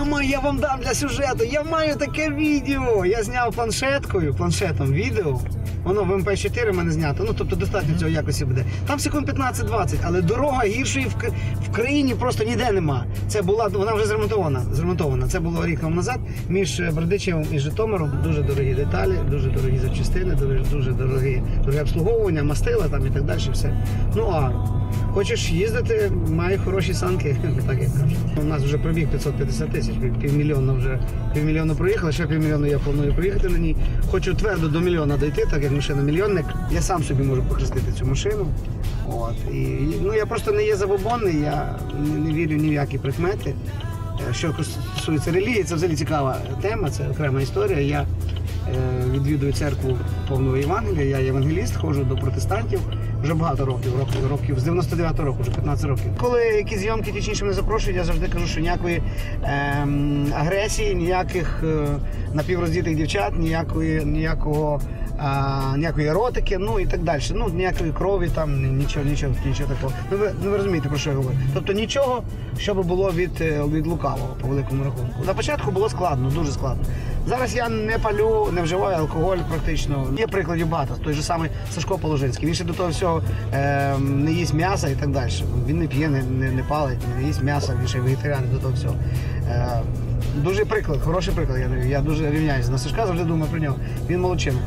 маю, я вам дам для сюжету. Я маю таке відео. Я зняв планшеткою, планшетом відео. Воно в МП4 мене знято. Ну тобто достатньо цього якості буде. Там секунд 15-20, але дорога гіршої в, в країні просто ніде нема. Це була вона вже зремонтована. Зремонтована. Це було рік тому назад. Між Бердичевом і Житомиром дуже дорогі деталі, дуже дорогі запчастини, дуже, дуже дорогі, дороге обслуговування, мастила там і так далі. Все. Ну а хочеш їздити, має хороші санки, так як кажуть. У нас вже пробіг 550 тисяч, пів- півмільйона вже півмільйона проїхали, ще півмільйона я планую проїхати на ній. Хочу твердо до мільйона дойти, так як машина мільйонник. Я сам собі можу похрестити цю машину. От. І, ну, я просто не є забобонний, я не, не вірю ні в які прикмети. Е, Що стосується релігії, це взагалі цікава тема, це окрема історія. Я е, відвідую церкву повного Євангелія, я євангеліст, ходжу до протестантів вже багато років, років, років з 99-го року, вже 15 років. Коли якісь зйомки технічні мене запрошують, я завжди кажу, що ніякої ем, агресії, ніяких е, напівроздітих дівчат, ніякої, ніякого. А, ніякої еротики, ну і так далі. Ну, ніякої крові, там нічого, нічого, нічого такого. Ну ви, ну, ви розумієте, про що я говорю. Тобто нічого, що би було від, е, від лукавого, по великому рахунку. На початку було складно, дуже складно. Зараз я не палю, не вживаю алкоголь практично. Є прикладів багато. Той же самий Сашко Положинський. Він ще до того всього е, не їсть м'яса і так далі. Він не п'є, не, не, не палить, не їсть м'яса, він ще вегетаріанець до того всього. Е, Дуже приклад, хороший приклад. Я, я дуже рівняюся на Сашка, завжди думаю про нього. Він молодчина.